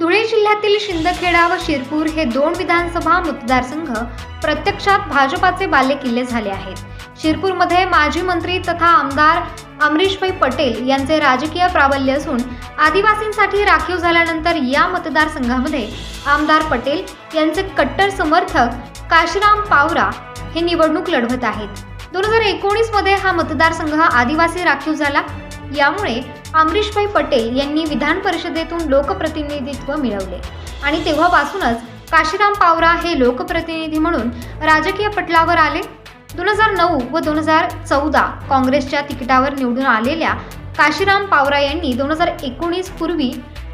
धुळे जिल्ह्यातील शिंदखेडा व शिरपूर हे दोन विधानसभा मतदारसंघ प्रत्यक्षात भाजपाचे बालेकिल्ले झाले आहेत. शिरपूरमध्ये माजी मंत्री तथा आमदार अमरीशभाई पटेल यांचे राजकीय प्राबल्य असून आदिवासींसाठी राखीव झाल्यानंतर या मतदारसंघामध्ये आमदार पटेल यांचे कट्टर समर्थक काशीराम पावरा हे निवडणूक लढवत आहेत. दोन हजार एकोणीसमध्ये हा मतदारसंघ आदिवासी राखीव झाला. यामुळे अमरीशभाई पटेल यांनी विधान परिषदेतून लोकप्रतिनिधित्व मिळवले. आणि तेव्हापासूनच काशीराम पावरा हे लोकप्रतिनिधी म्हणून राजकीय पटलावर आले. दोन हजार नऊ व दोन हजार चौदा काँग्रेसच्या तिकिटावर निवडून आलेल्या काशीराम पावरा यांनी दोन हजार एकोणीस पूर्वी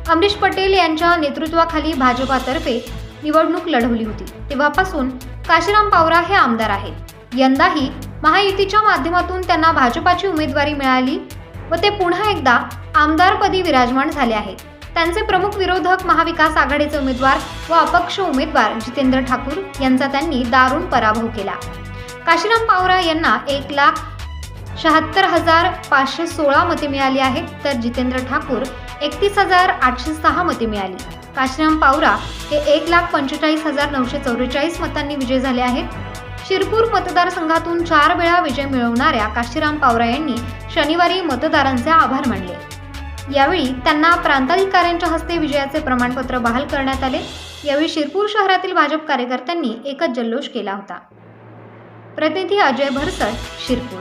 अमरीश पटेल यांच्या नेतृत्वाखाली भाजपातर्फे निवडणूक लढवली होती. तेव्हापासून काशीराम पावरा हे आमदार आहेत. यंदाही महायुतीच्या माध्यमातून त्यांना भाजपाची उमेदवारी मिळाली. व ते पुन्हा एकदा आमदारपदी विराजमान झाले आहेत. त्यांचे प्रमुख विरोधक महाविकास आघाडीचे उमेदवार व अपक्ष उमेदवार जितेंद्र ठाकूर यांचा त्यांनी दारुण पराभव केला. काशीराम पावरा यांना एक लाख शहात्तर हजार पाचशे सोळा मते मिळाली आहेत तर जितेंद्र ठाकूर एकतीस हजार आठशे सहा मते मिळाली. काशीराम पावरा हे एक लाख पंचेचाळीस हजार नऊशे चौवेचाळीस मतांनी विजय झाले आहेत. शिरपूर मतदारसंघातून चार वेळा विजय मिळवणाऱ्या काशीराम पावरा यांनी शनिवारी मतदारांचे आभार मानले. यावेळी त्यांना प्रांताधिकाऱ्यांच्या हस्ते विजयाचे प्रमाणपत्र बहाल करण्यात आले. यावेळी शिरपूर शहरातील भाजप कार्यकर्त्यांनी एकच जल्लोष केला होता. प्रतिनिधी अजय भरसट शिरपूर.